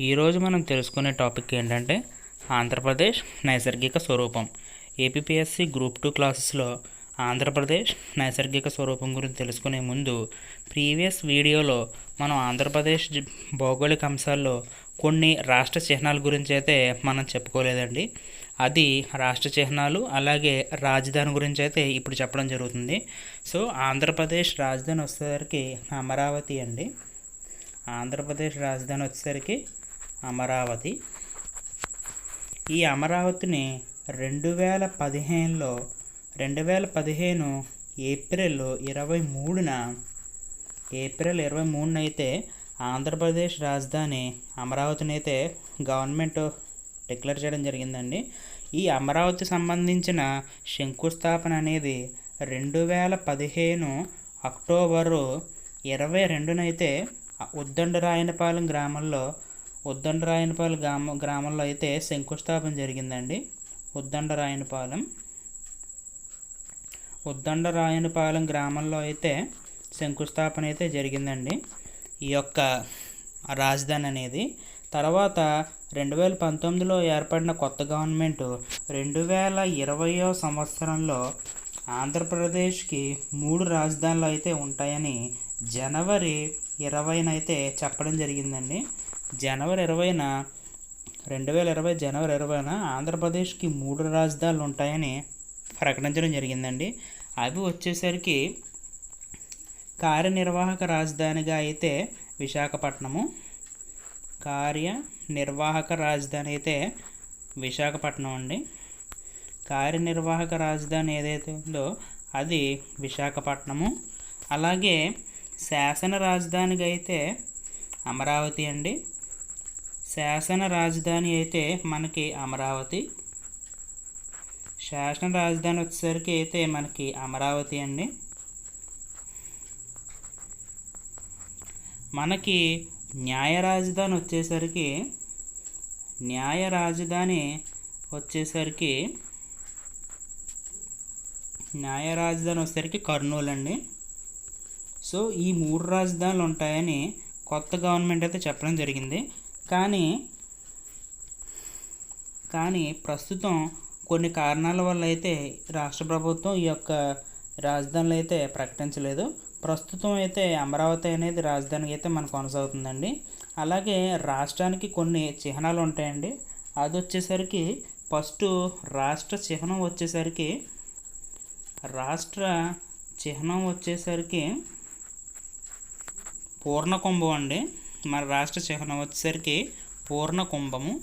ఈరోజు మనం తెలుసుకునే టాపిక్ ఏంటంటే ఆంధ్రప్రదేశ్ నైసర్గిక స్వరూపం. ఏపీఎస్సి గ్రూప్ టూ క్లాసెస్లో ఆంధ్రప్రదేశ్ నైసర్గిక స్వరూపం గురించి తెలుసుకునే ముందు ప్రీవియస్ వీడియోలో మనం ఆంధ్రప్రదేశ్ భౌగోళిక అంశాల్లో కొన్ని రాష్ట్ర చిహ్నాల గురించి అయితే మనం చెప్పుకోలేదండి. అది రాష్ట్ర చిహ్నాలు అలాగే రాజధాని గురించి అయితే ఇప్పుడు చెప్పడం జరుగుతుంది. సో ఆంధ్రప్రదేశ్ రాజధాని వచ్చేసరికి అమరావతి అండి. ఆంధ్రప్రదేశ్ రాజధాని వచ్చేసరికి అమరావతి. ఈ అమరావతిని రెండు వేల పదిహేనులో రెండు వేల పదిహేను ఏప్రిల్ ఇరవై మూడున ఏప్రిల్ ఇరవై మూడున అయితే ఆంధ్రప్రదేశ్ రాజధాని అమరావతిని అయితే గవర్నమెంట్ డిక్లేర్ చేయడం జరిగిందండి. ఈ అమరావతి సంబంధించిన శంకుస్థాపన అనేది రెండు వేల పదిహేను అక్టోబరు ఇరవై రెండునైతే ఉద్దండరాయనపాలెం గ్రామంలో ఉద్దండరాయనపాలెం గ్రామ గ్రామంలో అయితే శంకుస్థాపన జరిగిందండి. ఉద్దండరాయనపాలెం. ఉద్దండరాయనపాలెం గ్రామంలో అయితే శంకుస్థాపన అయితే జరిగిందండి. ఈ యొక్క రాజధాని అనేది తర్వాత రెండు వేల పంతొమ్మిదిలో ఏర్పడిన కొత్త గవర్నమెంట్ రెండు వేల ఇరవయో సంవత్సరంలో ఆంధ్రప్రదేశ్కి మూడు రాజధానులు అయితే ఉంటాయని జనవరి ఇరవైనైతే చెప్పడం జరిగిందండి. జనవరి ఇరవైన రెండు వేల ఇరవై జనవరి ఇరవైన ఆంధ్రప్రదేశ్కి మూడు రాజధానులు ఉంటాయని ప్రకటించడం జరిగిందండి. అవి వచ్చేసరికి కార్యనిర్వాహక రాజధానిగా అయితే విశాఖపట్నము కార్యనిర్వాహక రాజధాని అయితే విశాఖపట్నం అండి. కార్యనిర్వాహక రాజధాని ఏదైతే ఉందో అది విశాఖపట్నము. అలాగే శాసన రాజధానిగా అయితే అమరావతి అండి. శాసన రాజధాని అయితే మనకి అమరావతి. శాసన రాజధాని వచ్చేసరికి అయితే మనకి అమరావతి అండి. మనకి న్యాయ రాజధాని వచ్చేసరికి న్యాయ రాజధాని వచ్చేసరికి న్యాయ రాజధాని వచ్చేసరికి కర్నూలు అండి. సో ఈ మూడు రాజధానులు ఉంటాయని కొత్త గవర్నమెంట్ అయితే చెప్పడం జరిగింది. కానీ కానీ ప్రస్తుతం కొన్ని కారణాల వల్ల అయితే రాష్ట్ర ప్రభుత్వం ఈ యొక్క రాజధానులు అయితే ప్రకటించలేదు. ప్రస్తుతం అయితే అమరావతి అనేది రాజధానికి అయితే మనకు కొనసాగుతుందండి. అలాగే రాష్ట్రానికి కొన్ని చిహ్నాలు ఉంటాయండి. అది వచ్చేసరికి ఫస్ట్ రాష్ట్ర చిహ్నం వచ్చేసరికి రాష్ట్ర చిహ్నం వచ్చేసరికి పూర్ణ కుంభం అండి. మన రాష్ట్ర చిహ్నం వచ్చేసరికి పూర్ణ కుంభము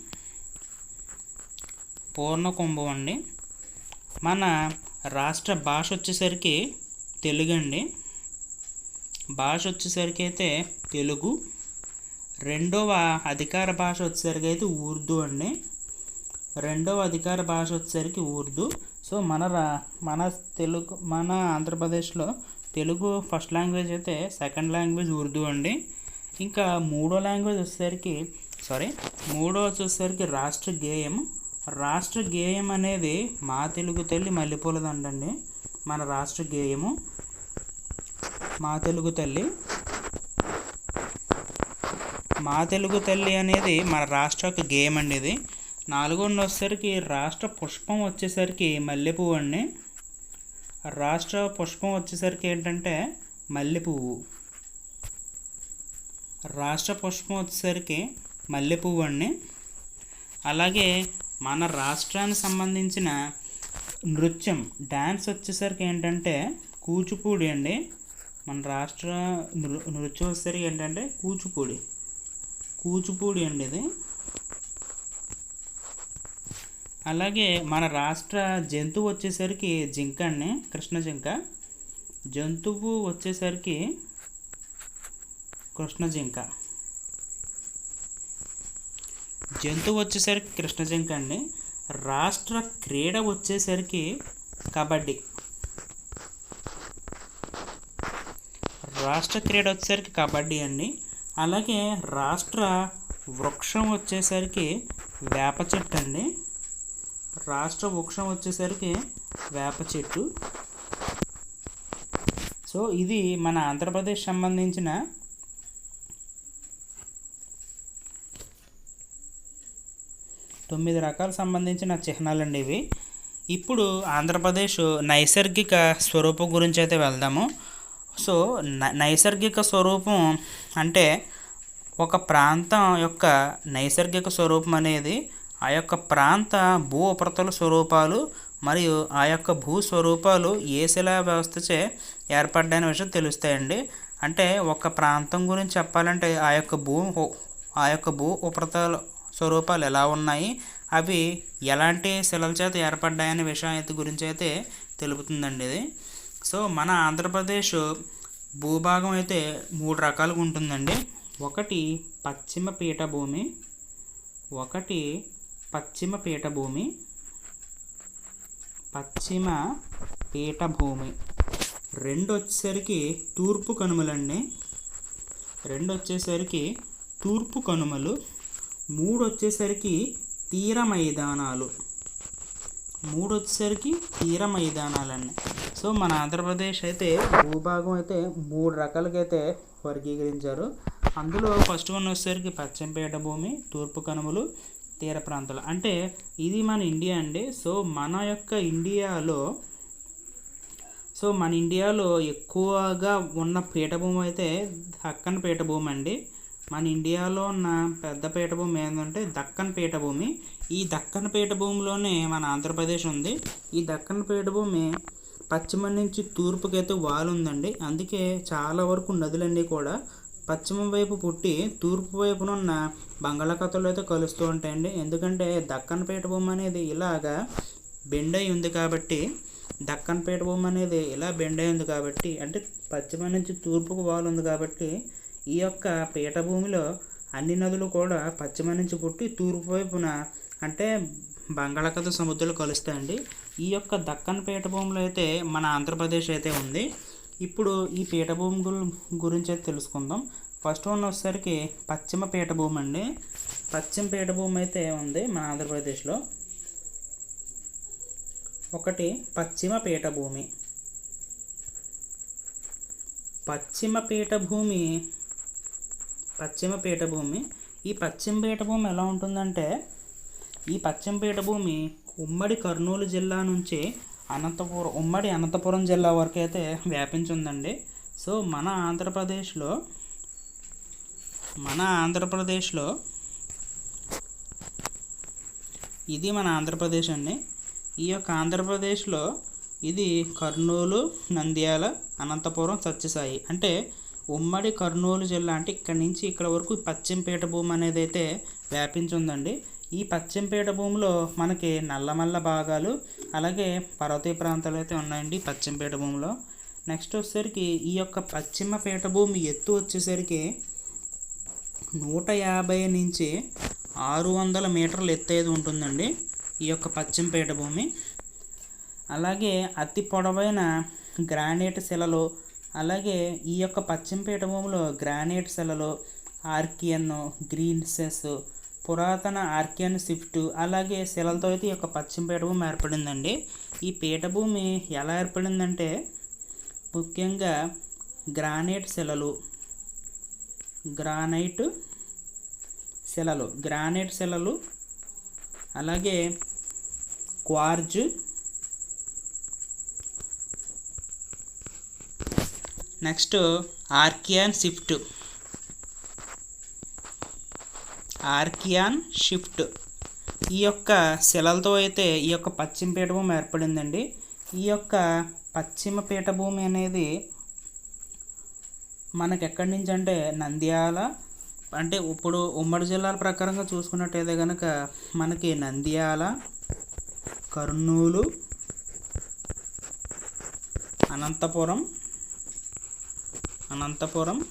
పూర్ణ కుంభం అండి. మన రాష్ట్ర భాష వచ్చేసరికి తెలుగు అండి. భాష వచ్చేసరికి అయితే తెలుగు. రెండవ అధికార భాష వచ్చేసరికి అయితే ఉర్దూ అండి. రెండవ అధికార భాష వచ్చేసరికి ఉర్దూ. సో మన రా మన తెలుగు మన ఆంధ్రప్రదేశ్లో తెలుగు ఫస్ట్ లాంగ్వేజ్ అయితే సెకండ్ లాంగ్వేజ్ ఉర్దూ అండి. ఇంకా మూడో లాంగ్వేజ్ వచ్చేసరికి సారీ మూడో వచ్చేసరికి రాష్ట్ర గేయం. రాష్ట్ర గేయం అనేది మా తెలుగు తల్లి మల్లెపూలదండండి. మన రాష్ట్ర గేయము. మా తెలుగు తల్లి. మా తెలుగు తల్లి అనేది మన రాష్ట్ర యొక్క గేయం అండి ఇది. నాలుగోది వచ్చేసరికి రాష్ట్ర పుష్పం వచ్చేసరికి మల్లెపువ్వు అండి రాష్ట్ర పుష్పం వచ్చేసరికి ఏంటంటే మల్లెపువ్వు. రాష్ట్ర పుష్పం వచ్చేసరికి మల్లెపువ్వు అండి అలాగే మన రాష్ట్రానికి సంబంధించిన నృత్యం డ్యాన్స్ వచ్చేసరికి ఏంటంటే కూచిపూడి అండి. మన రాష్ట్ర నృ నృత్యం వచ్చేసరికి ఏంటంటే కూచిపూడి. కూచిపూడి అండి ఇది. అలాగే మన రాష్ట్ర జంతువు వచ్చేసరికి జింక అండి కృష్ణ జింక. జంతువు వచ్చేసరికి కృష్ణ జింక జంతువు వచ్చేసరికి కృష్ణ జింక అండి. రాష్ట్ర క్రీడ వచ్చేసరికి కబడ్డీ. రాష్ట్ర క్రీడ వచ్చేసరికి కబడ్డీ అండి. అలాగే రాష్ట్ర వృక్షం వచ్చేసరికి వేప చెట్టు అండి. రాష్ట్ర వృక్షం వచ్చేసరికి వేప చెట్టు. సో ఇది మన ఆంధ్రప్రదేశ్ సంబంధించిన తొమ్మిది రకాల సంబంధించిన చిహ్నాలండి ఇవి. ఇప్పుడు ఆంధ్రప్రదేశ్ నైసర్గిక స్వరూపం గురించి అయితే వెళ్దాము. సో నైసర్గిక స్వరూపం అంటే ఒక ప్రాంతం యొక్క నైసర్గిక స్వరూపం అనేది ఆ యొక్క ప్రాంత భూ ఉపరితల స్వరూపాలు మరియు ఆ యొక్క భూ స్వరూపాలు ఏ శిలా వ్యవస్థచే ఏర్పడ్డాయనే విషయం తెలుస్తాయండి. అంటే ఒక ప్రాంతం గురించి చెప్పాలంటే ఆ యొక్క భూ ఆ యొక్క భూ ఉపరితల స్వరూపాలు ఎలా ఉన్నాయి అవి ఎలాంటి శిలల చేత ఏర్పడ్డాయనే విషయం అయితే గురించి అయితే తెలుపుతుందండి ఇది. సో మన ఆంధ్రప్రదేశ్ భూభాగం అయితే మూడు రకాలుగా ఉంటుందండి. ఒకటి పశ్చిమ పీఠభూమి ఒకటి పశ్చిమ పీఠభూమి పశ్చిమ పీఠభూమి. రెండు వచ్చేసరికి తూర్పు కనుమలండి. రెండు వచ్చేసరికి తూర్పు కనుమలు మూడు వచ్చేసరికి తీర మైదానాలు మూడు వచ్చేసరికి తీర మైదానాలండి సో మన ఆంధ్రప్రదేశ్ అయితే భూభాగం అయితే మూడు రకాలకైతే అయితే వర్గీకరించారు. అందులో ఫస్ట్ వన్ వచ్చేసరికి పశ్చిమపేట భూమి తూర్పు కనుమలు తీర ప్రాంతాలు. అంటే ఇది మన ఇండియా అండి. సో మన యొక్క ఇండియాలో సో మన ఇండియాలో ఎక్కువగా ఉన్న పీఠభూమి అయితే దక్కన్ పీఠభూమి అండి. మన ఇండియాలో ఉన్న పెద్ద పీఠభూమి ఏంటంటే దక్కన్ పీఠభూమి. ఈ దక్కన్ పీఠభూమిలోనే మన ఆంధ్రప్రదేశ్ ఉంది. ఈ దక్కన్ పీఠభూమి పశ్చిమ నుంచి తూర్పుకైతే వాలు ఉందండి. అందుకే చాలా వరకు నదులన్నీ కూడా పశ్చిమ వైపు పుట్టి తూర్పు వైపున ఉన్న బంగాళాఖాతంలో అయితే కలుస్తూ ఉంటాయండి. ఎందుకంటే దక్కన్ పీఠభూమి అనేది ఇలాగా బెండ్ అయి ఉంది కాబట్టి దక్కన్ పీఠభూమి అనేది ఇలా బెండ్ అయి ఉంది కాబట్టి అంటే పశ్చిమ నుంచి తూర్పుకు వాలు ఉంది కాబట్టి ఈ యొక్క పీఠభూమిలో అన్ని నదులు కూడా పశ్చిమ నుంచి పుట్టి తూర్పు వైపున అంటే బంగాళాఖాత సముద్రాలు కలుస్తాయండి. ఈ యొక్క దక్కన్ పీఠభూమిలో అయితే మన ఆంధ్రప్రదేశ్ అయితే ఉంది. ఇప్పుడు ఈ పీఠభూమి గురించి అయితే తెలుసుకుందాం. ఫస్ట్ వన్ వచ్చేసరికి పశ్చిమ పీఠభూమి అండి. పశ్చిమ పీఠభూమి అయితే ఉంది మన ఆంధ్రప్రదేశ్లో. ఒకటి పశ్చిమ పీఠభూమి. పశ్చిమ పీఠభూమి పశ్చిమ పీఠభూమి. ఈ పశ్చిమ పీఠభూమి ఎలా ఉంటుందంటే ఈ పశ్చిమ పీఠభూమి ఉమ్మడి కర్నూలు జిల్లా నుంచి అనంతపురం ఉమ్మడి అనంతపురం జిల్లా వరకు అయితే వ్యాపించి ఉందండి సో మన ఆంధ్రప్రదేశ్లో మన ఆంధ్రప్రదేశ్లో ఇది మన ఆంధ్రప్రదేశ్ అండి. ఈ యొక్క ఆంధ్రప్రదేశ్లో ఇది కర్నూలు నంద్యాల అనంతపురం సత్యసాయి. అంటే ఉమ్మడి కర్నూలు జిల్లా అంటే ఇక్కడ నుంచి ఇక్కడ వరకు పశ్చిమపేట భూమి అనేది అయితే వ్యాపించి ఉందండి ఈ పశ్చిమపేట భూమిలో మనకి నల్లమల్ల భాగాలు అలాగే పర్వతీయ ప్రాంతాలు అయితే ఉన్నాయండి పశ్చిమపేట భూమిలో. నెక్స్ట్ వచ్చేసరికి ఈ యొక్క పశ్చిమ పీఠభూమి ఎత్తు వచ్చేసరికి నూట యాభై నుంచి ఆరు వందల మీటర్ల ఎత్తు ఉంటుందండి ఈ యొక్క పశ్చిమపేట పీఠభూమి అలాగే అతి పొడవైన గ్రానైట్ శిలలు అలాగే ఈ యొక్క పశ్చిమ పీఠభూమిలో గ్రానైట్ శిలలు ఆర్కియన్ గ్రీన్సెస్ పురాతన ఆర్కియన్ షిఫ్ట్ అలాగే శిలలతో అయితే ఈ యొక్క పశ్చిమ పీఠభూమి ఏర్పడిందండి. ఈ పీఠభూమి ఎలా ఏర్పడిందంటే ముఖ్యంగా గ్రానైట్ శిలలు గ్రానైట్ శిలలు గ్రానైట్ శిలలు అలాగే quartz next archaean shift. Archaean shift. ఈ యొక్క శిలలతో అయితే ఈ యొక్క పశ్చిమ పీఠభూమి ఏర్పడిందండి. ఈ యొక్క పశ్చిమ పీఠభూమి అనేది మనకి ఎక్కడి నుంచి అంటే నంద్యాల అంటే ఇప్పుడు ఉమ్మడి జిల్లాల ప్రకారంగా చూసుకున్నట్టయితే కనుక మనకి నంద్యాల కర్నూలు అనంతపురం అనంతపురం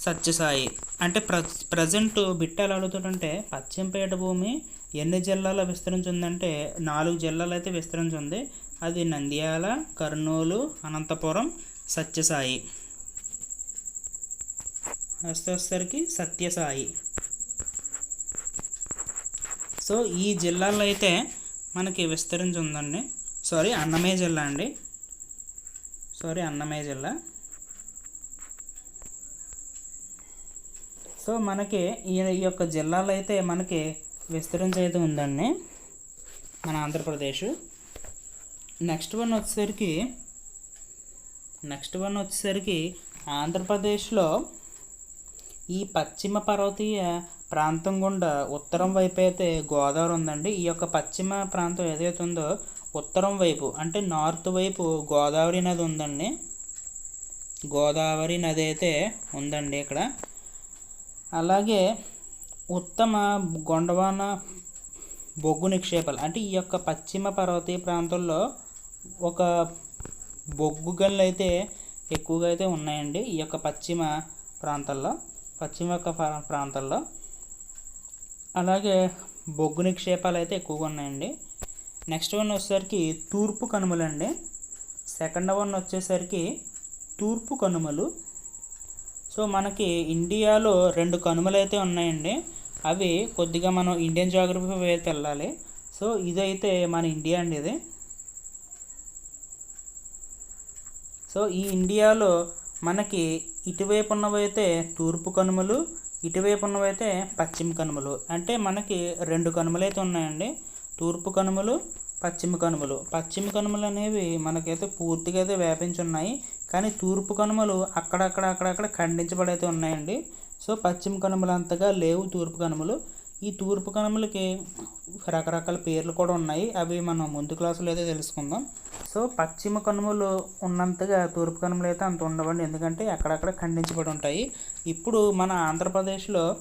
సత్యసాయి. అంటే ప్ర ప్రజెంట్ బిట్ట ఎలా అడుగుతుంటే పశ్చిమపేట భూమి ఎన్ని జిల్లాలో విస్తరించి ఉందంటే నాలుగు జిల్లాలు అయితే విస్తరించి ఉంది అది నంద్యాల కర్నూలు అనంతపురం సత్యసాయి. వస్తే వచ్చేసరికి సత్యసాయి. సో ఈ జిల్లాలో అయితే మనకి విస్తరించి ఉందండి సారీ అన్నమయ్య జిల్లా అండి. సారీ అన్నమయ్య జిల్లా. సో మనకి ఈ ఈ యొక్క జిల్లాలో అయితే మనకి విస్తరించి అయితే ఉందండి మన ఆంధ్రప్రదేశ్. నెక్స్ట్ వన్ వచ్చేసరికి నెక్స్ట్ వన్ వచ్చేసరికి ఆంధ్రప్రదేశ్లో ఈ పశ్చిమ పర్వతీయ ప్రాంతం గుండా ఉత్తరం వైపు అయితే గోదావరి ఉందండి. ఈ యొక్క పశ్చిమ ప్రాంతం ఏదైతే ఉందో ఉత్తరం వైపు అంటే నార్త్ వైపు గోదావరి నది ఉందండి. గోదావరి నది అయితే ఉందండి ఇక్కడ. అలాగే ఉత్తమ గొండవాన బొగ్గు నిక్షేపాలు. అంటే ఈ యొక్క పశ్చిమ పర్వతీయ ప్రాంతంలో ఒక బొగ్గు గనులు అయితే ఎక్కువగా అయితే ఉన్నాయండి ఈ యొక్క పశ్చిమ ప్రాంతాల్లో పశ్చిమ యొక్క ప్రాంతాల్లో అలాగే బొగ్గు నిక్షేపాలు అయితే ఎక్కువగా ఉన్నాయండి. నెక్స్ట్ వన్ వచ్చేసరికి తూర్పు కనుమలండి. సెకండ్ వన్ వచ్చేసరికి తూర్పు కనుమలు. సో మనకి ఇండియాలో రెండు కనుమలు అయితే ఉన్నాయండి. అవి కొద్దిగా మనం ఇండియన్ జాగ్రఫీ అయితే వెళ్ళాలి సో ఇదైతే మన ఇండియా అండి ఇది. సో ఈ ఇండియాలో మనకి ఇటువైపు ఉన్నవైతే తూర్పు కనుమలు ఇటువైపు ఉన్నవైతే పశ్చిమ కనుమలు. అంటే మనకి రెండు కనుమలు అయితే ఉన్నాయండి. తూర్పు కనుమలు పశ్చిమ కనుమలు. పశ్చిమ కనుమలు అనేవి మనకైతే పూర్తిగా అయితే వ్యాపించి ఉన్నాయి కానీ తూర్పు కనుమలు అక్కడక్కడ అక్కడక్కడ ఖండించబడి అయితే ఉన్నాయండి. సో పశ్చిమ కనుమలు అంతగా లేవు తూర్పు కనుమలు. ఈ తూర్పు కనుమలకి రకరకాల పేర్లు కూడా ఉన్నాయి. అవి మనం ముందు క్లాసులో అయితే తెలుసుకుందాం. సో పశ్చిమ కనుమలు ఉన్నంతగా తూర్పు కనుమలు అయితే అంత ఉండవండి. ఎందుకంటే అక్కడక్కడ ఖండించబడి ఉంటాయి. ఇప్పుడు మన ఆంధ్రప్రదేశ్లో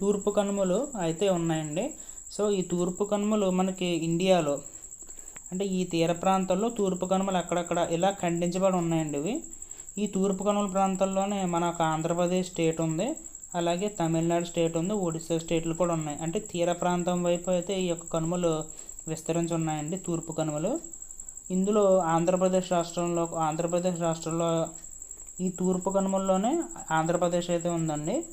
తూర్పు కనుమలు అయితే ఉన్నాయండి. సో ఈ తూర్పు కనుమలు మనకి ఇండియాలో అంటే ఈ తీర ప్రాంతాల్లో తూర్పు కనుమలు అక్కడక్కడ ఇలా ఖండించబడి ఉన్నాయండి ఇవి. ఈ తూర్పు కనుమల ప్రాంతాల్లోనే మన ఒక ఆంధ్రప్రదేశ్ స్టేట్ ఉంది. అలాగే తమిళనాడు స్టేట్ ఉంది. ఒడిశా స్టేట్లు కూడా ఉన్నాయి. అంటే తీర ప్రాంతం వైపు అయితే ఈ యొక్క కనుమలు విస్తరించి ఉన్నాయండి తూర్పు కనుమలు. ఇందులో ఆంధ్రప్రదేశ్ రాష్ట్రంలో ఆంధ్రప్రదేశ్ రాష్ట్రంలో ఈ తూర్పు కనుమల్లోనే ఆంధ్రప్రదేశ్ అయితే ఉందండి.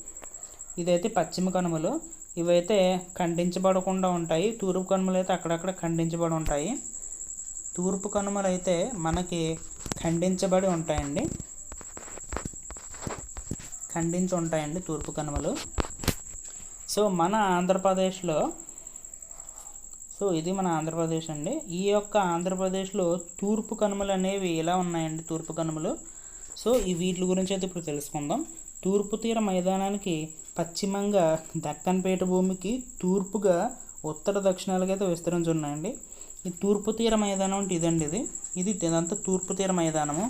ఇదైతే పశ్చిమ కనుమలు. ఇవైతే ఖండించబడకుండా ఉంటాయి. తూర్పు కనుమలు అయితే అక్కడక్కడ ఖండించబడి ఉంటాయి. తూర్పు కనుమలు అయితే మనకి ఖండించబడి ఉంటాయండి. ఖండించి ఉంటాయండి తూర్పు కనుమలు. సో మన ఆంధ్రప్రదేశ్లో సో ఇది మన ఆంధ్రప్రదేశ్ అండి. ఈ యొక్క ఆంధ్రప్రదేశ్లో తూర్పు కనుమలు అనేవి ఎలా ఉన్నాయండి తూర్పు కనుమలు? సో ఈ వీటి గురించి అయితే ఇప్పుడు తెలుసుకుందాం. తూర్పు తీర మైదానానికి పశ్చిమంగా దక్కన్ భూమికి తూర్పుగా ఉత్తర దక్షిణాలకైతే అయితే విస్తరించి ఉన్నాయండి. ఈ తూర్పు తీర మైదానం అంటే ఇదండి ఇది. ఇది ఇదంతా తూర్పు తీర మైదానము.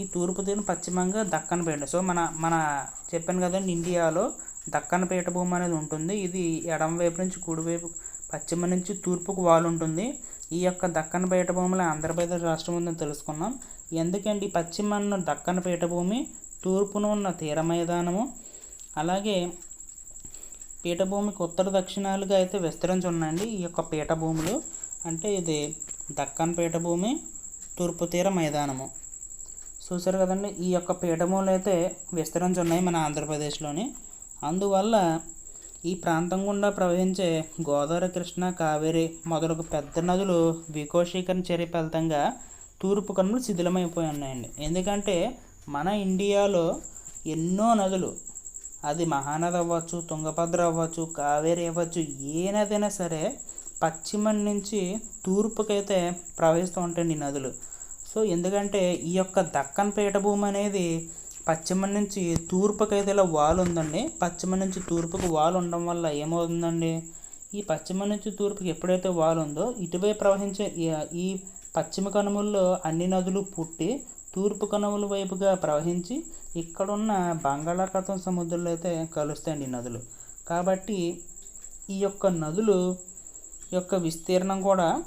ఈ తూర్పు తీరం పశ్చిమంగా దక్కన్ పీఠ సో మన మన చెప్పాను కదండి ఇండియాలో దక్కన్ పీఠభూమి అనేది ఉంటుంది. ఇది ఎడమ వైపు నుంచి కుడివైపు పశ్చిమ నుంచి తూర్పుకు వాలు ఉంటుంది. ఈ యొక్క దక్కన్ పీఠభూమిలో ఆంధ్రప్రదేశ్ రాష్ట్రం ఉందని తెలుసుకున్నాం. ఎందుకంటే ఈ పశ్చిమాన దక్కన్ పీఠభూమి తూర్పున ఉన్న తీర మైదానము. అలాగే పీఠభూమికి ఉత్తర దక్షిణాలుగా అయితే విస్తరించి ఉన్నాయండి ఈ యొక్క పీఠభూములు. అంటే ఇది దక్కన్ పీఠభూమి తూర్పు తీర మైదానము. చూసారు కదండి ఈ యొక్క పీఠభూములు అయితే విస్తరించి ఉన్నాయి మన ఆంధ్రప్రదేశ్లోని. అందువల్ల ఈ ప్రాంతం గుండా ప్రవహించే గోదావరి కృష్ణ కావేరి మొదలగు పెద్ద నదులు వికోశీకరణ చర్య ఫలితంగా తూర్పు కనుమలు శిథిలమైపోయి ఉన్నాయండి. ఎందుకంటే మన ఇండియాలో ఎన్నో నదులు అది మహానది అవ్వచ్చు తుంగభద్ర అవ్వచ్చు కావేరి అవ్వచ్చు ఏ నదైనా సరే పశ్చిమం నుంచి తూర్పుకైతే ప్రవహిస్తూ ఉంటాయండి ఈ నదులు. సో ఎందుకంటే ఈ యొక్క దక్కన్ పీఠభూమి అనేది పశ్చిమ నుంచి తూర్పుకైతే ఇలా వాలు ఉందండి. పశ్చిమ నుంచి తూర్పుకు వాలు ఉండడం వల్ల ఏమవుతుందండి? ఈ పశ్చిమ నుంచి తూర్పుకి ఎప్పుడైతే వాలు ఉందో ఇటువైపు ప్రవహించే ఈ- ఈ పశ్చిమ కనుమల్లో అన్ని నదులు పుట్టి తూర్పు కనుమల వైపుగా ప్రవహించి ఇక్కడున్న బంగాళాఖాతం సముద్రంలో అయితే కలుస్తాయండి ఈ నదులు. కాబట్టి ఈ యొక్క నదులు యొక్క విస్తీర్ణం కూడా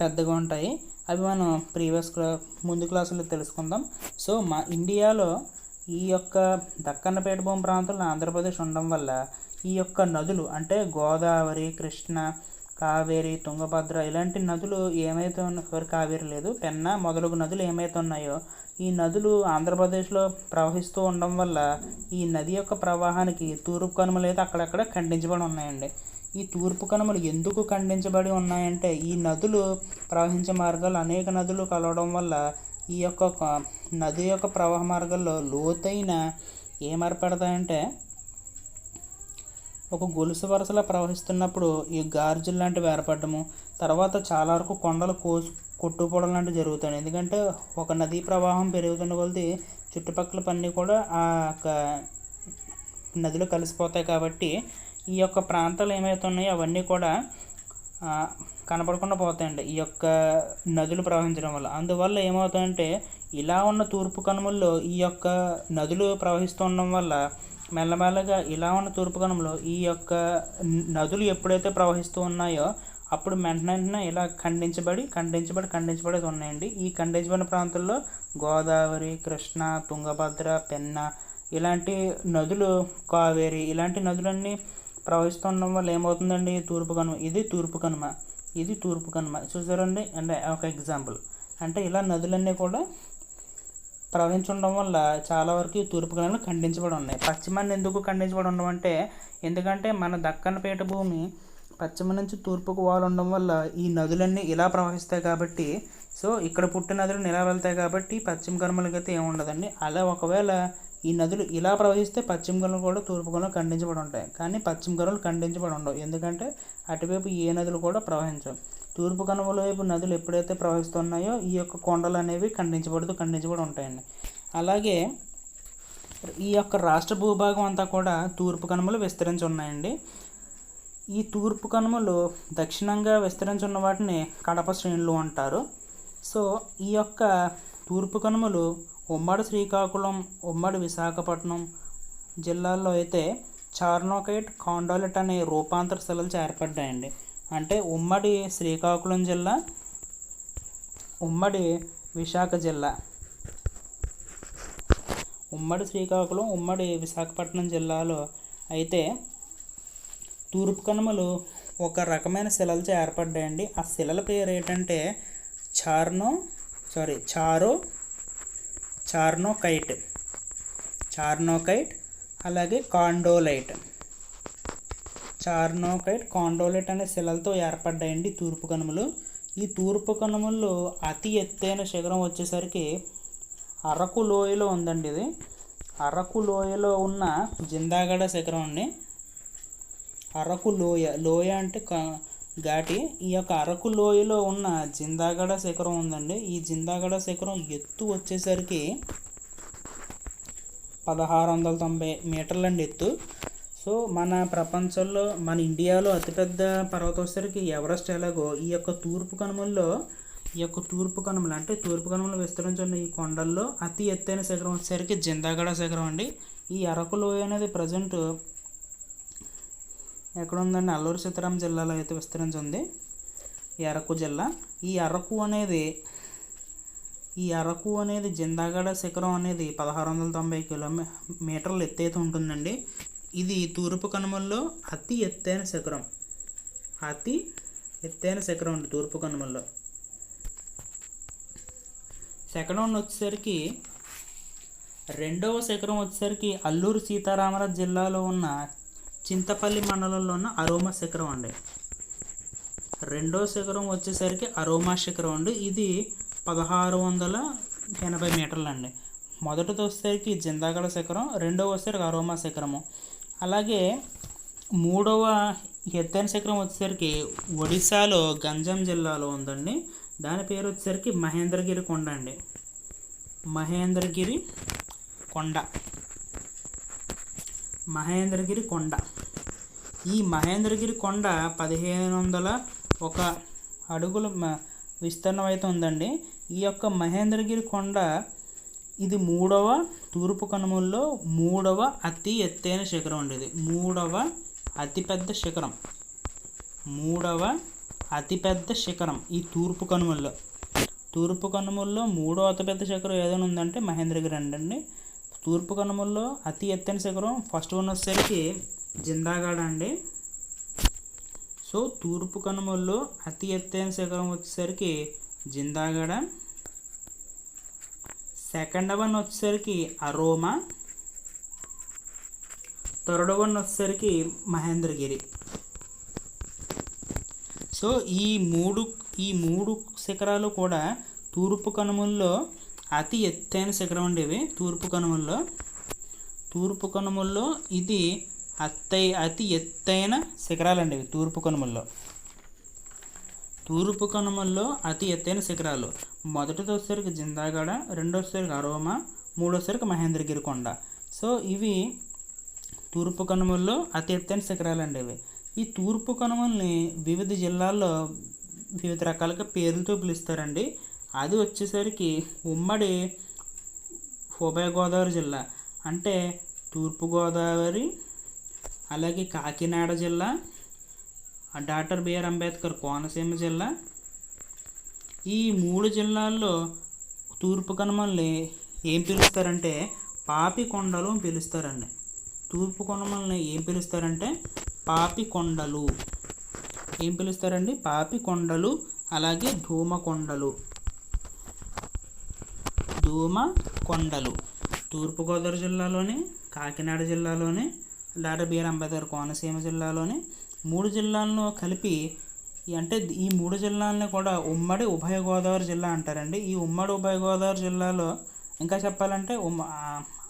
పెద్దగా ఉంటాయి. అవి మనం ప్రీవియస్ క్లా ముందు క్లాసులో తెలుసుకుందాం. సో మా ఇండియాలో ఈ యొక్క దక్కన్న పీఠభూమి ప్రాంతంలో ఆంధ్రప్రదేశ్ ఉండడం వల్ల ఈ యొక్క నదులు అంటే గోదావరి కృష్ణ కావేరి తుంగభద్ర ఇలాంటి నదులు ఏమైతే ఉన్నాయి కావేరి లేదు. పెన్న మొదలగు నదులు ఏమైతే ఉన్నాయో ఈ నదులు ఆంధ్రప్రదేశ్లో ప్రవహిస్తూ ఉండడం వల్ల ఈ నది యొక్క ప్రవాహానికి తూర్పు కనుమలు అయితే అక్కడక్కడ ఖండించబడి ఉన్నాయండి. ఈ తూర్పు కనుమలు ఎందుకు ఖండించబడి ఉన్నాయంటే ఈ నదులు ప్రవహించే మార్గాలు అనేక నదులు కలవడం వల్ల ఈ యొక్క నది యొక్క ప్రవాహ మార్గాల్లో లోతైన ఏం ఒక గొలుసు వరుసలా ప్రవహిస్తున్నప్పుడు ఈ గార్జులు లాంటివి ఏర్పడము తర్వాత చాలా వరకు కొండలు కోసు కొట్టుకోవడం లాంటివి జరుగుతాయి. ఎందుకంటే ఒక నదీ ప్రవాహం పెరుగుతున్న కొలది చుట్టుపక్కల పన్నీ కూడా ఆ యొక్క నదిలో కలిసిపోతాయి కాబట్టి ఈ యొక్క ప్రాంతాలు ఏమైతే ఉన్నాయో అవన్నీ కూడా కనపడకుండా పోతాయండి. ఈ యొక్క నదులు ప్రవహించడం వల్ల. అందువల్ల ఏమవుతాయంటే ఇలా ఉన్న తూర్పు కనుమల్లో ఈ యొక్క నదులు ప్రవహిస్తూ ఉండడం వల్ల మెల్లమెల్లగా ఇలా ఉన్న తూర్పు కనుమలో ఈ యొక్క నదులు ఎప్పుడైతే ప్రవహిస్తూ ఉన్నాయో అప్పుడు వెంటనే ఇలా ఖండించబడి ఖండించబడి ఖండించబడి ఉన్నాయండి. ఈ ఖండించబడిన ప్రాంతాల్లో గోదావరి కృష్ణ తుంగభద్ర పెన్న ఇలాంటి నదులు కావేరి ఇలాంటి నదులన్నీ ప్రవహిస్తుండడం వల్ల ఏమవుతుందండి? తూర్పు కనుమ. ఇది తూర్పు కనుమ. ఇది తూర్పు కనుమ. చూసారండి? అంటే ఒక ఎగ్జాంపుల్. అంటే ఇలా నదులన్నీ కూడా ప్రవహించడం వల్ల చాలా వరకు తూర్పు కనుమలు ఖండించబడి ఉన్నాయి. పశ్చిమాన్ని ఎందుకు ఖండించబడి ఉండడం అంటే ఎందుకంటే మన దక్కన పీఠ భూమి పశ్చిమ నుంచి తూర్పుకు వాలు ఉండడం వల్ల ఈ నదులన్నీ ఇలా ప్రవహిస్తాయి కాబట్టి సో ఇక్కడ పుట్టిన నదులు ఇలా వెళ్తాయి కాబట్టి పశ్చిమ కనుమలకి అయితే ఏముండదండి అలా ఒకవేళ ఈ నదులు ఇలా ప్రవహిస్తే పశ్చిమ కనుమలు కూడా తూర్పు కనుమలు ఖండించబడి ఉంటాయి. కానీ పశ్చిమ కనుమలు ఖండించబడి ఉండవు. ఎందుకంటే అటువైపు ఏ నదులు కూడా ప్రవహించవు. తూర్పు కనుమల వైపు నదులు ఎప్పుడైతే ప్రవహిస్తున్నాయో ఈ యొక్క కొండలు అనేవి ఖండించబడుతూ ఖండించబడి ఉంటాయండి. అలాగే ఈ యొక్క రాష్ట్ర భూభాగం అంతా కూడా తూర్పు కనుమలు విస్తరించి ఉన్నాయండి. ఈ తూర్పు కనుమలు దక్షిణంగా విస్తరించి ఉన్న వాటిని కడప శ్రేణులు అంటారు. సో ఈ యొక్క తూర్పు కనుమలు ఉమ్మడి శ్రీకాకుళం ఉమ్మడి విశాఖపట్నం జిల్లాల్లో అయితే చార్నోకైట్ కాండోలెట్ అనే రూపాంతర శిలలు ఏర్పడ్డాయండి. అంటే ఉమ్మడి శ్రీకాకుళం జిల్లా ఉమ్మడి విశాఖ జిల్లా. ఉమ్మడి శ్రీకాకుళం ఉమ్మడి విశాఖపట్నం జిల్లాలో అయితే తూర్పు కనుమలు ఒక రకమైన శిలలచే ఏర్పడ్డాయండి. ఆ శిలల పేరు ఏంటంటే చార్నో సారీ చారో చార్నోకైట్ చార్నోకైట్ అలాగే కాండోలైట్. చార్నోకైట్ కాండోలైట్ అనే శిలలతో ఏర్పడ్డాయండి తూర్పు కనుమలు ఈ తూర్పు కనుమల్లో అతి ఎత్తైన శిఖరం వచ్చేసరికి అరకు లోయలో ఉందండి ఇది. అరకు లోయలో ఉన్న జిందాగడ శిఖరం అండి. అరకు లోయ లోయ అంటే క- ఘాటి ఈ యొక్క అరకు లోయలో ఉన్న జిందాగడ శిఖరం ఉందండి. ఈ జిందాగడ శిఖరం ఎత్తు వచ్చేసరికి పదహారు వందల తొంభై మీటర్లండి ఎత్తు. సో మన ప్రపంచంలో మన ఇండియాలో అతిపెద్ద పర్వతం వచ్చేసరికి ఎవరెస్ట్ ఎలాగో ఈ యొక్క తూర్పు కనుమల్లో ఈ యొక్క తూర్పు కనుమలు అంటే తూర్పు కనుమలు విస్తరించిన ఈ కొండల్లో అతి ఎత్తైన శిఖరం వచ్చేసరికి జిందాగడ శిఖరం అండి. ఈ అరకు లోయ అనేది ప్రజెంట్ ఎక్కడ ఉందండి అల్లూరు సీతారాం జిల్లాలో అయితే విస్తరించి ఉంది. ఈ అరకు జిల్లా. ఈ అరకు అనేది ఈ అరకు అనేది జిందాగడ శిఖరం అనేది పదహారు వందల తొంభై కిలోమీ మీటర్లు ఎత్తైతే ఉంటుందండి. ఇది తూర్పు కనుమల్లో అతి ఎత్తైన శిఖరం. అతి ఎత్తైన శిఖరం అండి తూర్పు కనుమల్లో. శిఖరం వచ్చేసరికి రెండవ శిఖరం వచ్చేసరికి అల్లూరు సీతారామరాజు జిల్లాలో ఉన్న చింతపల్లి మండలంలో ఉన్న అరోమా శిఖరం అండి. రెండో శిఖరం వచ్చేసరికి అరోమా శిఖరం అండి. ఇది పదహారు వందల ఎనభై మీటర్లు అండి. మొదటిది వచ్చేసరికి జిందాగడ శిఖరం రెండవ వచ్చేసరికి అరోమా శిఖరము. అలాగే మూడవ ఎత్తైన శిఖరం వచ్చేసరికి ఒడిశాలో గంజాం జిల్లాలో ఉందండి. దాని పేరు వచ్చేసరికి మహేంద్రగిరి కొండ అండి. మహేంద్రగిరి కొండ. మహేంద్రగిరి కొండ. ఈ మహేంద్రగిరి కొండ పదిహేను వందల ఒక అడుగుల విస్తీర్ణం అయితే ఉందండి. ఈ యొక్క మహేంద్రగిరి కొండ ఇది మూడవ తూర్పు కనుమల్లో మూడవ అతి ఎత్తైన శిఖరం అండి ఇది. మూడవ అతిపెద్ద శిఖరం. మూడవ అతిపెద్ద శిఖరం ఈ తూర్పు కనుమల్లో. తూర్పు కనుమల్లో మూడవ అతిపెద్ద శిఖరం ఏదైనా ఉందంటే మహేంద్రగిరి అండి. తూర్పు కనుమల్లో అతి ఎత్తైన శిఖరం ఫస్ట్ వన్ వచ్చేసరికి జిందాగఢ్ అండి సో తూర్పు కనుమల్లో అతి ఎత్తైన శిఖరం వచ్చేసరికి జిందాగఢ సెకండ్ వన్ వచ్చేసరికి అరోమా. థర్డ్ వన్ వచ్చేసరికి మహేంద్రగిరి. సో ఈ మూడు ఈ మూడు శిఖరాలు కూడా తూర్పు కనుమల్లో అతి ఎత్తైన శిఖరం అండి ఇవి తూర్పు కనుమల్లో. తూర్పు కనుమల్లో ఇది అత్తై అతి ఎత్తైన శిఖరాలండి ఇవి తూర్పు కనుమల్లో. తూర్పు కనుమల్లో అతి ఎత్తైన శిఖరాలు. మొదటిది వచ్చేసరికి జిందాగఢ రెండోసరికి అరోమా మూడోసరికి మహేంద్రగిరి కొండ. సో ఇవి తూర్పు కనుమల్లో అతి ఎత్తైన శిఖరాలండి ఇవి. ఈ తూర్పు కనుమల్ని వివిధ జిల్లాల్లో వివిధ రకాలుగా పేర్లతో పిలుస్తారండి. అది వచ్చేసరికి ఉమ్మడి ఉభయ గోదావరి జిల్లా. అంటే తూర్పు గోదావరి అలాగే కాకినాడ జిల్లా డాక్టర్ బిఆర్ అంబేద్కర్ కోనసీమ జిల్లా. ఈ మూడు జిల్లాల్లో తూర్పు కనుమల్ని ఏం పిలుస్తారంటే పాపి కొండలు అని పిలుస్తారండి. తూర్పు కనుమల్ని ఏం పిలుస్తారంటే పాపి కొండలు ఏం పిలుస్తారండి? పాపి కొండలు అలాగే ధూమ కొండలు ధూమ కొండలు తూర్పుగోదావరి జిల్లాలోని కాకినాడ జిల్లాలోని డాక్టర్ బిఆర్ అంబేద్కర్ కోనసీమ జిల్లాలోని మూడు జిల్లాలను కలిపి అంటే ఈ మూడు జిల్లాలని కూడా ఉమ్మడి ఉభయ గోదావరి జిల్లా అంటారండి. ఈ ఉమ్మడి ఉభయ గోదావరి జిల్లాలో ఇంకా చెప్పాలంటే ఉమ్మ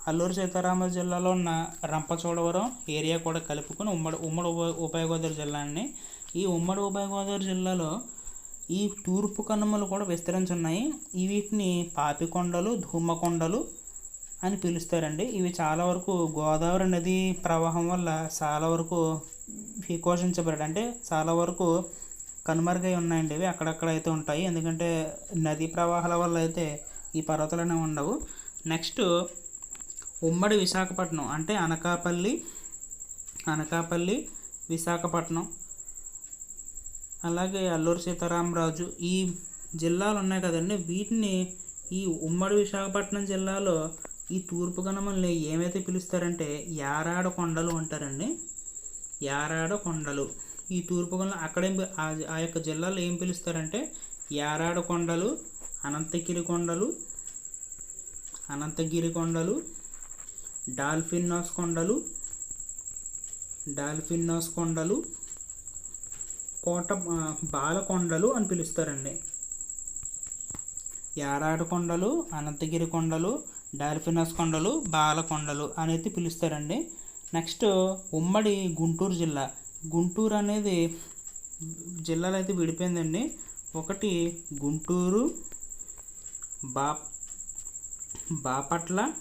అల్లూరు సీతారామ జిల్లాలో ఉన్న రంపచోడవరం ఏరియా కూడా కలుపుకొని ఉమ్మడి ఉమ్మడి ఉభయ ఉభయ గోదావరి జిల్లాని ఈ ఉమ్మడి ఉభయ గోదావరి జిల్లాలో ఈ తూర్పు కనుమలు కూడా విస్తరించున్నాయి. ఈ వీటిని పాపికొండలు ధూమకొండలు అని పిలుస్తారండి. ఇవి చాలా వరకు గోదావరి నది ప్రవాహం వల్ల చాలా వరకు వికోషించబడ్డాయి అంటే చాలా వరకు కనుమరుగై ఉన్నాయండి ఇవి. అక్కడక్కడ అయితే ఉంటాయి. ఎందుకంటే నదీ ప్రవాహాల వల్ల అయితే ఈ పర్వతాలు అనేవి ఉండవు. నెక్స్ట్ ఉమ్మడి విశాఖపట్నం అంటే అనకాపల్లి అనకాపల్లి విశాఖపట్నం అలాగే అల్లూరు సీతారామరాజు ఈ జిల్లాలు ఉన్నాయి కదండి. వీటిని ఈ ఉమ్మడి విశాఖపట్నం జిల్లాలో ఈ తూర్పు కనుమల్ని ఏమైతే పిలుస్తారంటే యారాడ కొండలు అంటారండి. యారాడ కొండలు. ఈ తూర్పు గణం అక్కడ ఆ యొక్క జిల్లాలో ఏం పిలుస్తారంటే యారాడ కొండలు అనంతగిరి కొండలు అనంతగిరి కొండలు డాల్ఫిన్నాస్ కొండలు డాల్ఫిన్నాస్ కొండలు కోట బాలకొండలు అని పిలుస్తారండి. యారాడ కొండలు అనంతగిరి కొండలు డాల్ఫినస్ కొండలు బాలకొండలు అనేది పిలుస్తారండి. నెక్స్ట్ ఉమ్మడి గుంటూరు జిల్లా. గుంటూరు అనేది జిల్లాలు అయితే విడిపోయిందండి. ఒకటి గుంటూరు బా బాపట్ల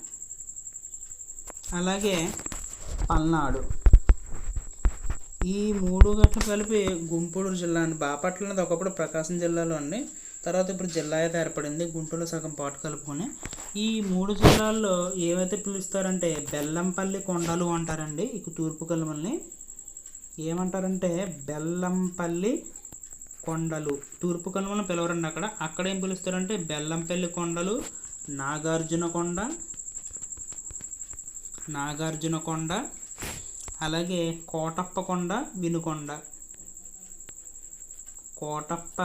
అలాగే పల్నాడు. ఈ మూడు గట్లు కలిపి గుంటూరు జిల్లా అని బాపట్ల అనేది ఒకప్పుడు ప్రకాశం జిల్లాలో అండి. తర్వాత ఇప్పుడు జిల్లా అయితే ఏర్పడింది గుంటూరులో సగం పాటు కలుపుకొని. ఈ మూడు జిల్లాల్లో ఏవైతే పిలుస్తారంటే బెల్లంపల్లి కొండలు అంటారండి ఇక తూర్పు కలమల్ని. ఏమంటారంటే బెల్లంపల్లి కొండలు. తూర్పు కనుమలను పిలవరండి అక్కడ. అక్కడ ఏం పిలుస్తారంటే బెల్లంపల్లి కొండలు నాగార్జున కొండ నాగార్జున కొండ అలాగే కోటప్ప కొండ వినుకొండ. కోటప్ప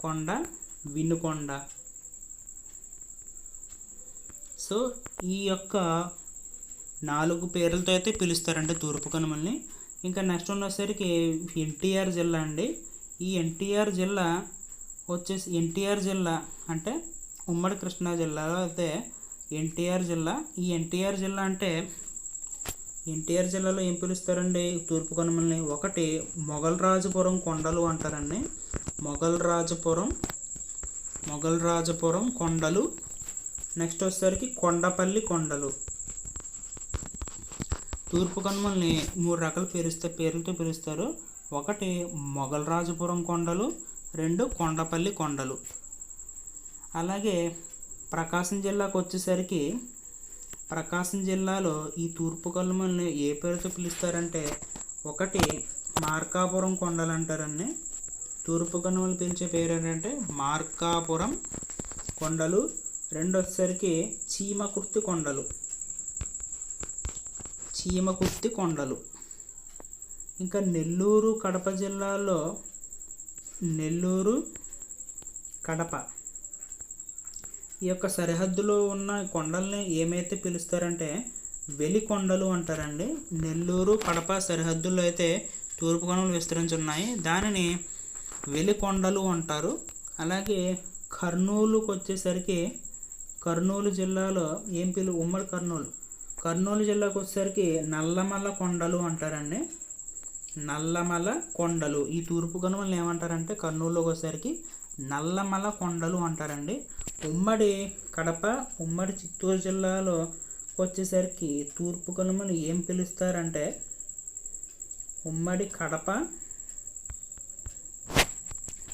కొండ వినుకొండ. సో ఈ యొక్క నాలుగు పేర్లతో అయితే పిలుస్తారండి తూర్పు కనుమల్ని. ఇంకా నెక్స్ట్ ఉన్నసరికి ఎన్టీఆర్ జిల్లా అండి. ఈ ఎన్టీఆర్ జిల్లా వచ్చేసి ఎన్టీఆర్ జిల్లా అంటే ఉమ్మడి కృష్ణా జిల్లాలో అయితే ఎన్టీఆర్ జిల్లా. ఈ ఎన్టీఆర్ జిల్లా అంటే ఎన్టీఆర్ జిల్లాలో ఏం పిలుస్తారండి? తూర్పు కనుమల్ని. ఒకటి మొఘల్ రాజపురం కొండలు అంటారండి. మొఘల్ రాజపురం రాజపురం కొండలు. నెక్స్ట్ వచ్చేసరికి కొండపల్లి కొండలు. తూర్పు కనుమల్ని మూడు రకాల పేరుస్తే పేర్లతో పిలుస్తారు. ఒకటి మొఘల్ రాజపురం కొండలు రెండు కొండపల్లి కొండలు. అలాగే ప్రకాశం జిల్లాకు వచ్చేసరికి ప్రకాశం జిల్లాలో ఈ తూర్పు కనుమల్ని ఏ పేరుతో పిలుస్తారంటే ఒకటి మార్కాపురం కొండలు అంటారండి. తూర్పు కనుమలు పిలిచే పేరు ఏంటంటే మార్కాపురం కొండలు. రెండు వచ్చేసరికి చీమకుర్తి కొండలు. చీమకుర్తి కొండలు. ఇంకా నెల్లూరు కడప జిల్లాలో నెల్లూరు కడప. ఈ యొక్క సరిహద్దులో ఉన్న కొండల్ని ఏమైతే పిలుస్తారంటే వెలి కొండలు అంటారండి. నెల్లూరు కడప సరిహద్దుల్లో అయితే తూర్పు కొండలు విస్తరించి ఉన్నాయి దానిని వెలికొండలు అంటారు. అలాగే కర్నూలుకు వచ్చేసరికి కర్నూలు జిల్లాలో ఏం పిలు ఉమ్మడి కర్నూలు. కర్నూలు జిల్లాకు వచ్చేసరికి నల్లమల కొండలు అంటారండి. నల్లమల కొండలు. ఈ తూర్పు కనుమలు ఏమంటారంటే కర్నూలులోకి వచ్చేసరికి నల్లమల కొండలు అంటారండి. ఉమ్మడి కడప ఉమ్మడి చిత్తూరు జిల్లాలో వచ్చేసరికి తూర్పు కనుమలు ఏం పిలుస్తారంటే ఉమ్మడి కడప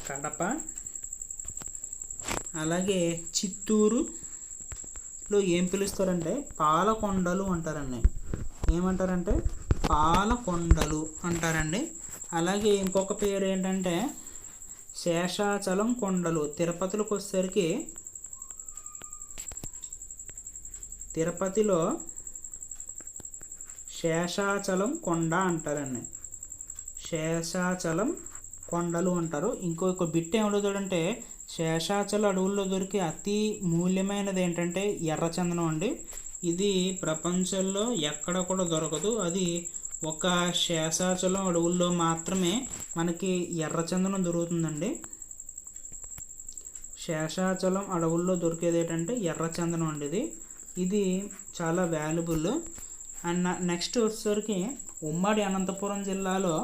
కడప. అలాగే చిత్తూరులో ఏం పిలుస్తారంటే పాలకొండలు అంటారండి. ఏమంటారంటే? పాలకొండలు అంటారండి. అలాగే ఇంకొక పేరు ఏంటంటే శేషాచలం కొండలు. తిరుపతిలోకి వచ్చేసరికి తిరుపతిలో శేషాచలం కొండ అంటారండి. శేషాచలం కొండలు అంటారు. ఇంకొక బిట్ ఏమిటో చూడంటే శేషాచల అడవుల్లో దొరికే అతి మూల్యమైనది ఏంటంటే ఎర్రచందనం అండి. ఇది ప్రపంచంలో ఎక్కడ కూడా దొరకదు. అది ఒక శేషాచలం అడవుల్లో మాత్రమే మనకి ఎర్రచందనం దొరుకుతుందండి. శేషాచలం అడవుల్లో దొరికేది ఏంటంటే ఎర్రచందనం అండి ఇది. ఇది చాలా వాల్యుబుల్ అండ్ నెక్స్ట్ వచ్చేసరికి ఉమ్మడి అనంతపురం జిల్లాలో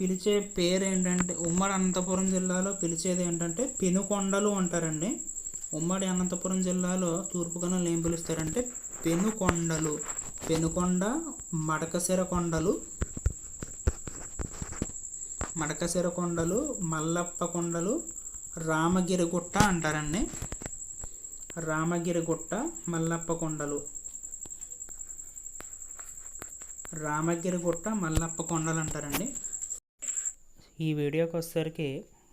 పిలిచే పేరు ఏంటంటే ఉమ్మడి అనంతపురం జిల్లాలో పిలిచేది ఏంటంటే పెనుకొండలు అంటారండి. ఉమ్మడి అనంతపురం జిల్లాలో తూర్పుగనులు ఏం పిలుస్తారంటే పెనుకొండలు. పెనుకొండ మడకశిర కొండలు. మడకశిర కొండలు మల్లప్ప కొండలు రామగిరిగుట్ట అంటారండి. రామగిరిగుట్ట మల్లప్ప కొండలు. రామగిరిగుట్ట మల్లప్ప కొండలు అంటారండి. ఈ వీడియోకి వచ్చేసరికి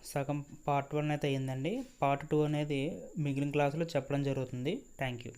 సగం పార్ట్ వన్ అయితే అయ్యిందండి. పార్ట్ టూ అనేది మిగిలిన క్లాసులో చెప్పడం జరుగుతుంది. Thank you.